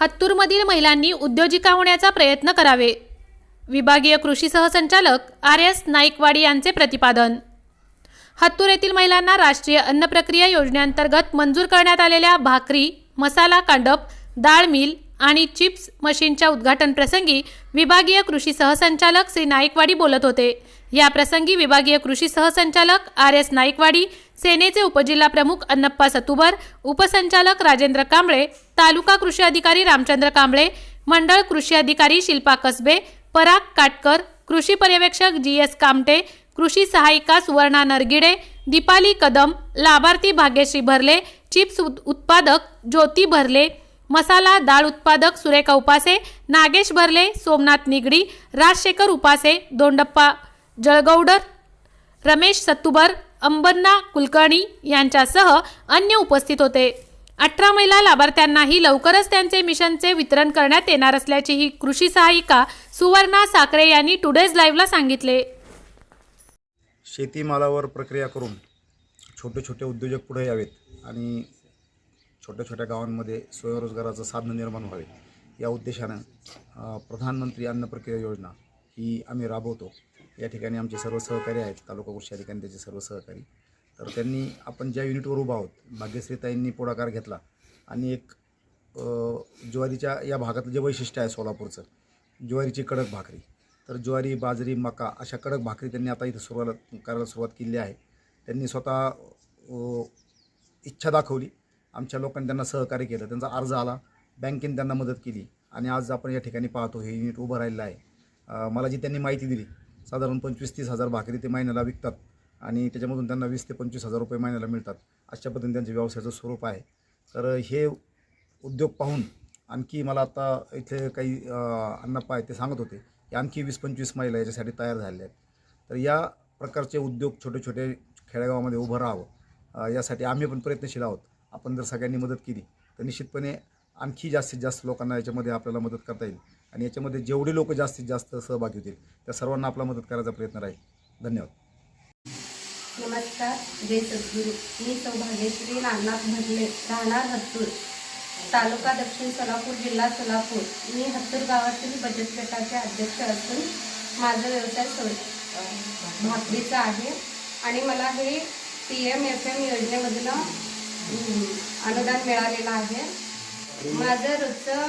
हत्तूरमधील महिलांनी उद्योजिका होण्याचा प्रयत्न करावे. विभागीय कृषी सहसंचालक आर एस नाईकवाडी यांचे प्रतिपादन. हत्तूर येथील महिलांना राष्ट्रीय अन्न प्रक्रिया योजनेअंतर्गत मंजूर करण्यात आलेल्या भाकरी मसाला कांडप डाळ मिल आणि चिप्स मशीनच्या उद्घाटन प्रसंगी विभागीय कृषी सहसंचालक श्री नाईकवाडी बोलत होते. या प्रसंगी विभागीय कृषी सहसंचालक आर एस नाईकवाडी सेनेचे उपजिल्हा प्रमुख अन्नप्पा सतुबर उपसंचालक राजेंद्र कांबळे तालुका कृषी अधिकारी रामचंद्र कांबळे मंडळ कृषी अधिकारी शिल्पा कसबे पराग काटकर कृषी पर्यवेक्षक जी एस कामटे कृषी सहायिका सुवर्णा नरगिडे दीपाली कदम लाभार्थी भाग्यश्री भरले चिप्स उत्पादक ज्योती भरले मसाला डाळ उत्पादक सुरेखा उपासे नागेश भरले सोमनाथ निगडी राजशेखर उपासे दोंडप्पा जळगौडर रमेश सत्तुबर अंबन्ना कुलकर्णी यांच्यासह अन्य उपस्थित होते. अठरा महिला लाभार्थ्यांनाही लवकरच त्यांचे मिशनचे वितरण करण्यात येणार असल्याची ही कृषी सहायिका सुवर्णा साखरे यांनी टुडेज लाईव्हला सांगितले. शेतीमालावर प्रक्रिया करून छोटे छोटे उद्योजक पुढे यावेत आणि छोट्या छोट्या गावांमध्ये स्वयंरोजगाराचं साधनं निर्माण व्हावे. या उद्देशानं प्रधानमंत्री अन्न प्रक्रिया योजना ही आम्ही राबवतो. या ठिकाणी आमचे सर्व सहकारी आहेत तालुका कृषी अधिकारी त्याचे सर्व सहकारी. तर त्यांनी आपण ज्या युनिटवर उभा आहोत भाग्यश्रीताईंनी पुढाकार घेतला आणि एक ज्वारीच्या या भागातलं जे वैशिष्ट्य आहे सोलापूरचं ज्वारीची कडक भाकरी. तर ज्वारी बाजरी मका अशा कडक भाकरी त्यांनी आता इथं सुरुवात करायला सुरुवात केली आहे. त्यांनी स्वतः इच्छा दाखवली. आमच्या लोकांनी त्यांना सहकार्य केलं त्यांचा अर्ज आला बँकेने त्यांना मदत केली आणि आज आपण या ठिकाणी पाहतो हे युनिट उभं राहिलेलं आहे. मला जी त्यांनी माहिती दिली साधारण पंचवीस तीस हजार भाकरी ते महिन्याला विकतात आणि त्याच्यामधून त्यांना वीस ते पंचवीस हजार रुपये महिन्याला मिळतात. अशा पद्धतीने त्यांच्या व्यवसायाचं स्वरूप आहे. तर हे उद्योग पाहून आणखी मला आता इथे काही अण्णाप्पा आहेत ते सांगत होते की आणखी वीस पंचवीस महिला याच्यासाठी तयार झालेल्या आहेत. तर या प्रकारचे उद्योग छोटे छोटे खेडेगावामध्ये उभं राहावं यासाठी आम्ही पण प्रयत्नशील आहोत. आपण जर सगळ्यांनी मदत केली तर निश्चितपणे आणखी जास्तीत जास्त लोकांना याच्यामध्ये आपल्याला मदत करता येईल. आणि याच्यामध्ये जेवढे लोक जास्तीत जास्त सहभागी होतील त्या सर्वांना आपला मदत करायचा प्रयत्न राहील. धन्यवाद. नमस्कार. जय सद्गुरू. मी सौभाग्यश्री नागनाथ भरले राहणार हत्तूर तालुका दक्षिण सोलापूर जिल्हा सोलापूर. मी हत्तूर गावातील बचत गटाचे अध्यक्ष असून माझा व्यवसाय सो भाकरीचा आहे. आणि मला हे पी एम एफ एम योजनेमधलं अनुदान मिळालेलं आहे. माझं रोजचं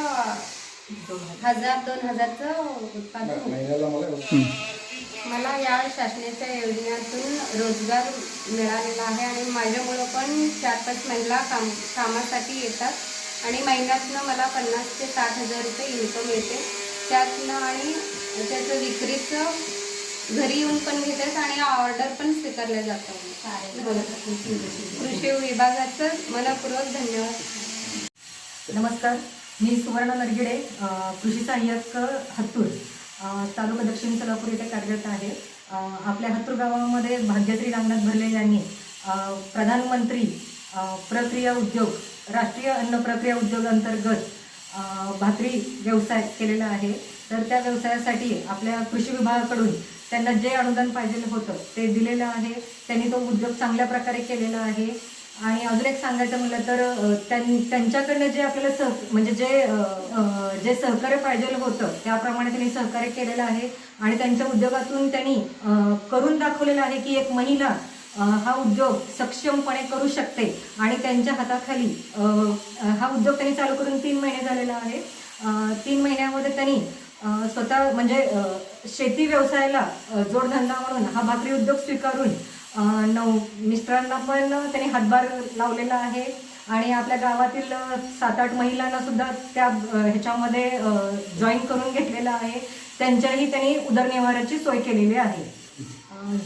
हजार दोन हजारचं उत्पादन. मला या शासनाच्या योजनेतून रोजगार मिळालेला आहे आणि माझ्यामुळं पण चार पाच महिला काम कामासाठी येतात. आणि महिन्यातनं मला पन्नास ते साठ हजार रुपये इन्कम येते त्यातनं आणि त्याचं विक्रीचं घरी येऊन पण घेतात आणि ऑर्डर पण स्वीकारल्या जातात. कृषी विभागाचं मनपूर्वक धन्यवाद. नमस्कार. मी सुवर्ण नरगिडे कृषी सहाय्यक हत्तूर तालुका दक्षिण सोलापूर येथे कार्यरत आहे. आपल्या हत्तूर गावामध्ये भाग्यश्री रामनाथ भरले यांनी प्रधानमंत्री प्रक्रिया उद्योग राष्ट्रीय अन्न प्रक्रिया उद्योग अंतर्गत भाकरी व्यवसाय केलेला आहे. तर त्या व्यवसायासाठी आपल्या कृषी विभागाकडून त्यांना जे अनुदान पाहिजे होतं ते दिलेलं आहे. त्यांनी तो उद्योग चांगल्या प्रकारे केलेला आहे. आणि अजून एक सांगायचं म्हणलं तर त्यां- त्यांच्याकडनं जे आपल्याला सह म्हणजे जे जे सहकार्य पाहिजे होतं त्याप्रमाणे त्यांनी सहकार्य केलेलं आहे. आणि त्यांच्या उद्योगातून त्यांनी करून दाखवलेलं आहे की एक महिला हा उद्योग सक्षमपणे करू शकते. आणि त्यांच्या हाताखाली हा उद्योग त्यांनी चालू करून तीन महिने झालेला आहे. तीन महिन्यामध्ये त्यांनी स्वतः म्हणजे शेती व्यवसायाला जोडधंदा म्हणून हा भाकरी उद्योग स्वीकारून नऊ मिस्टरांना पण त्यांनी हातभार लावलेला आहे. आणि आपल्या गावातील सात आठ महिलांना सुद्धा त्या ह्याच्यामध्ये जॉईन करून घेतलेलं आहे. त्यांच्याही त्यांनी उदरनिर्वाहाची सोय केलेली आहे.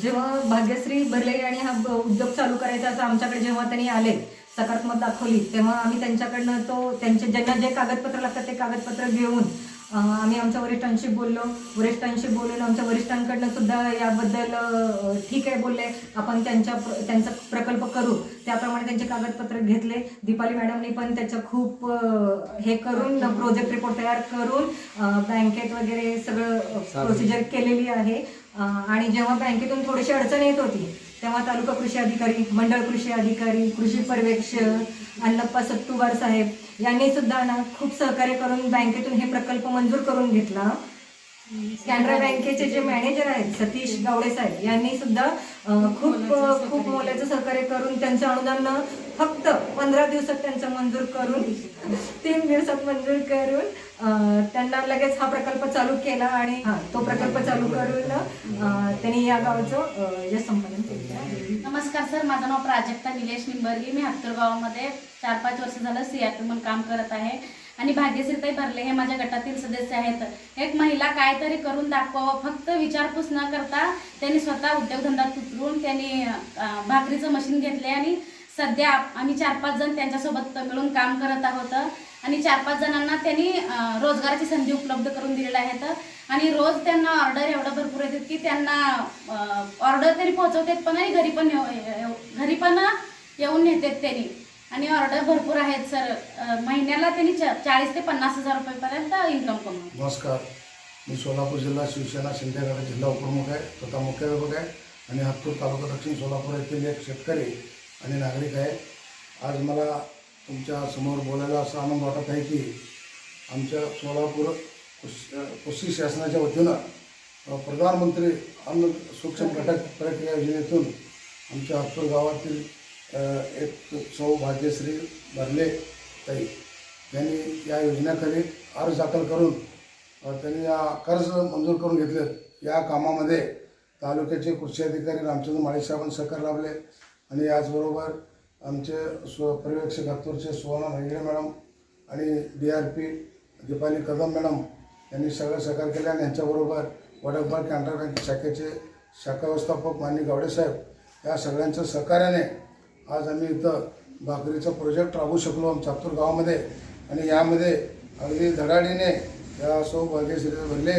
जेव्हा भाग्यश्री भरले आणि हा उद्योग चालू करायचा असं आमच्याकडे जेव्हा त्यांनी आले सकारात्मक दाखवली तेव्हा आम्ही त्यांच्याकडनं तो त्यांचे ज्यांना जे कागदपत्र लागतात ते कागदपत्र घेऊन आम्ही आमच्या वरिष्ठांशी बोललो. वरिष्ठांशी बोलून आमच्या वरिष्ठांकडनं सुद्धा याबद्दल ठीक आहे बोलले. आपण त्यांच्या त्यांचा प्रकल्प करू. त्याप्रमाणे त्यांचे कागदपत्र घेतले. दीपाली मॅडमनी पण त्याचं खूप हे करून प्रोजेक्ट रिपोर्ट तयार करून बँकेत वगैरे सगळं प्रोसिजर केलेली आहे. आणि जेव्हा बँकेतून थोडीशी अडचण येत होती तेव्हा तालुका कृषी अधिकारी मंडळ कृषी अधिकारी कृषी पर्यवेक्षक अल्लप्पा सत्तुवार साहेब यांनी सुद्धा ना खूप सहकार्य करून बँकेतून हे प्रकल्प मंजूर करून घेतला. कॅनरा बँकेचे जे मॅनेजर आहेत सतीश गावडे साहेब यांनी सुद्धा खूप खूप मोलाचं सहकार्य करून त्यांचं अनुदान फक्त पंधरा दिवसात त्यांचं मंजूर करून तीन दिवसात मंजूर करून त्यांना लगेच हा प्रकल्प चालू केला आणि हा तो प्रकल्प चालू करून त्यांनी या गावाचं यश संपादन केलं नमस्कार सर माझं नाव प्राजक्ता निलेश निंबर्गी. मी हत्तर गावामध्ये चार पाच वर्ष झालं सी आर म्हणून काम करत आहे. आणि भाग्यश्रीताई भरले हे माझ्या गटातील सदस्य आहेत. एक महिला काहीतरी करून दाखवावं. फक्त विचारपूस न करता त्यांनी स्वतः उद्योगधंद्यात उतरून त्यांनी भाकरीचं मशीन घेतले आणि सध्या आम्ही चार पाच जण त्यांच्यासोबत मिळून काम करत आहोत. आणि चार पाच जणांना त्यांनी रोजगाराची संधी उपलब्ध करून दिलेल्या आहेत. आणि रोज त्यांना ऑर्डर एवढं भरपूर येतात की त्यांना ऑर्डर तरी पोहोचवतात पण आणि घरी पण येऊ- येऊ- घरी पण येऊन नेतात त्यांनी. आणि ऑर्डर भरपूर आहेत सर. महिन्याला त्यांनी चा- चाळीस ते पन्नास हजार रुपयेपर्यंत इन्कम कमवतात नमस्कार. मी सोलापूर जिल्हा शिवसेना शिंदेगडा जिल्हा उपप्रमुख आहे स्वतः मुख्याध्यापक आहे आणि हातूर तालुका दक्षिण सोलापूर येथील एक शेतकरी आणि नागरिक आहे. आज मला तुमच्यासमोर बोलायला असा आनंद वाटत आहे की आमच्या सोलापूर कृषी कृषी शासनाच्या वतीनं प्रधानमंत्री अन्न सूक्ष्म घटक प्रक्रिया योजनेतून आमच्या हातूर गावातील एक सौ भाग्यश्री भरले ताई त्यांनी या योजनेखाली अर्ज दाखल करून त्यांनी या कर्ज मंजूर करून घेतले. या कामामध्ये तालुक्याचे कृषी अधिकारी रामचंद्र माळेसाहेबांनी सहकार लाभले आणि याचबरोबर आमचे स्व पर्यवेक्षक हातूरचे सुवर्णा नंगडे मॅडम आणि D R P Deepali Kadam madam यांनी सगळं सहकार केले आणि यांच्याबरोबर वडकबाग कॅन्टर बँक शाखेचे शाखा व्यवस्थापक मान्य गावडेसाहेब या सगळ्यांच्या सहकार्याने आज आम्ही इथं भाकरीचा प्रोजेक्ट राबवू शकलो आमच्या चातूर गावामध्ये. आणि यामध्ये अगदी धडाडीने या सौ भाग्यश्री भरले.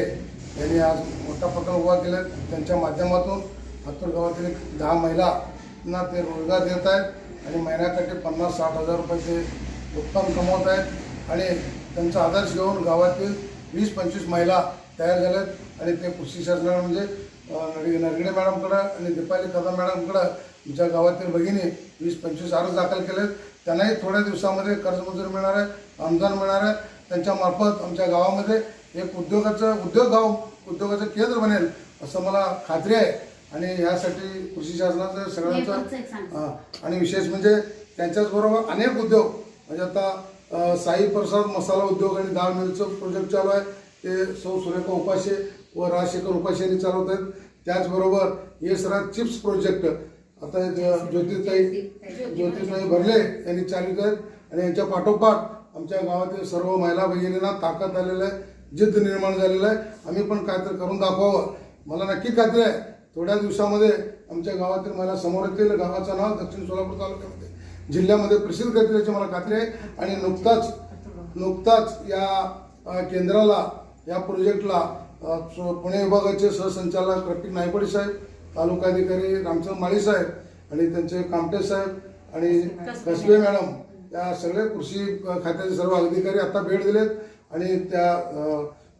यांनी आज मोठा प्रकल्प उभा केला. त्यांच्या माध्यमातून हातूर गावातील दहा महिलांना ते रोजगार देत आहेत आणि महिन्याकाठी पन्नास साठ हजार रुपये ते उत्पन्न कमवत आहेत. आणि त्यांचा आदर्श घेऊन गावातील वीस पंचवीस महिला तयार झाल्यात. आणि ते कृषी शासनाला म्हणजे नरगडे मॅडमकडं आणि दीपाली कदम मॅडमकडं आमच्या गावातील भगिनी वीस पंचवीस अर्ज दाखल केलेत. त्यांनाही थोड्या दिवसामध्ये कर्जमंजुरी मिळणार आहे अनुदान मिळणार आहे. त्यांच्या मार्फत आमच्या गावामध्ये एक उद्योगाचं उद्योग गाव उद्योगाचं केंद्र बनेल असं मला खात्री आहे. आणि यासाठी कृषी शासनाचं सगळ्यांचं आणि विशेष म्हणजे त्यांच्याचबरोबर अनेक उद्योग. म्हणजे आता साई प्रसाद मसाला उद्योग आणि डाळ मिलचं प्रोजेक्ट चालू आहे. ते सौ सुरेखा उपाशे व राजशेखर उपाशे चालवत आहेत त्याचबरोबर हे चिप्स प्रोजेक्ट. आता ज- ज्योतिताई ज्योतिताई भरले यांनी चालवित आहेत आणि यांच्या पाठोपाठ आमच्या गावातील सर्व महिला भगिनींना ताकद आलेलं आहे जिद्द निर्माण झालेलं आहे. आम्ही पण काहीतरी करून दाखवावं. मला नक्की खात्री आहे थोड्या दिवसामध्ये आमच्या गावातील महिला समोर येतील. गावाचं नाव दक्षिण सोलापूर तालुक्यामध्ये जिल्ह्यामध्ये प्रसिद्ध करतील याची मला खात्री आहे. आणि नुकताच नुकताच या केंद्राला या प्रोजेक्टला पुणे विभागाचे सहसंचालक रफिक नायपडे साहेब तालुका अधिकारी रामचंद्र माळी साहेब आणि त्यांचे कामटे साहेब आणि कसबे मॅडम. या सगळे कृषी खात्याचे सर्व अधिकारी आता भेट दिलेत आणि त्या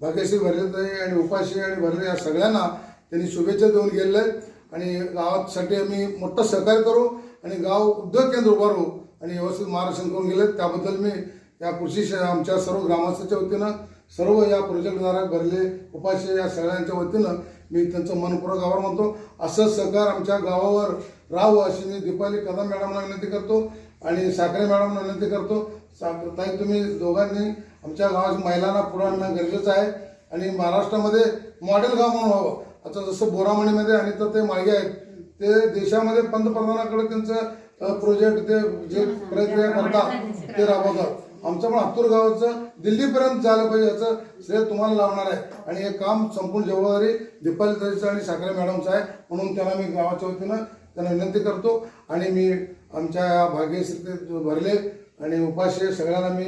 भाग्यश्री भरलेताई आणि उपाशी आणि भरले या सगळ्यांना त्यांनी शुभेच्छा देऊन गेलेले आहेत. आणि गावासाठी आम्ही मोठं सहकार्य करू आणि गाव उद्योग केंद्र उभारू आणि व्यवस्थित मार्गदर्शन करून गेले त्याबद्दल मी या कृषी आमच्या सर्व ग्रामस्थांच्या वतीनं सर्व या प्रोजेक्टद्वारा भरले उपाशी या सगळ्यांच्या वतीनं मी त्यांचं मनपूर्वक आभार मानतो. असं सहकार आमच्या गावावर राहावं अशी मी दीपाली कदम मॅडमना विनंती करतो आणि साखरे मॅडमना विनंती करतो. सा- ताई तुम्ही दोघांनी आमच्या गावाच्या महिलांना पुढे आणणं गरजेचं आहे आणि महाराष्ट्रामध्ये मॉडेल गाव म्हणून व्हावं. आता जसं बोरामणीमध्ये आणि तर ते मागे आहेत ते देशामध्ये पंतप्रधानाकडे त्यांचं प्रोजेक्ट ते जे प्रक्रिया करतात ते राबवतात. आमचं पण हातूर गावाचं दिल्लीपर्यंत झालं पाहिजे याचं श्रेय तुम्हाला लावणार आहे. आणि हे काम संपूर्ण जबाबदारी दीपाली आणि साखरे मॅडमचं आहे म्हणून त्यांना मी गावाच्या वतीनं त्यांना विनंती करतो. आणि मी आमच्या या भाग्यश्री भरले. आणि उपाशी सगळ्यांना मी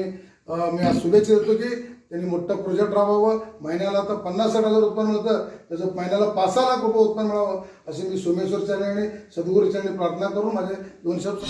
मी आज शुभेच्छा देतो की त्यांनी मोठं प्रोजेक्ट राबवावं. महिन्याला तर पन्नास साठ हजार उत्पन्न मिळतं त्याचं महिन्याला पाच सहा लाख रुपये उत्पन्न मिळावं. असे मी सोमेश्वरच्या आणि सद्गुरूच्या प्रार्थना करून माझे दोन शब्द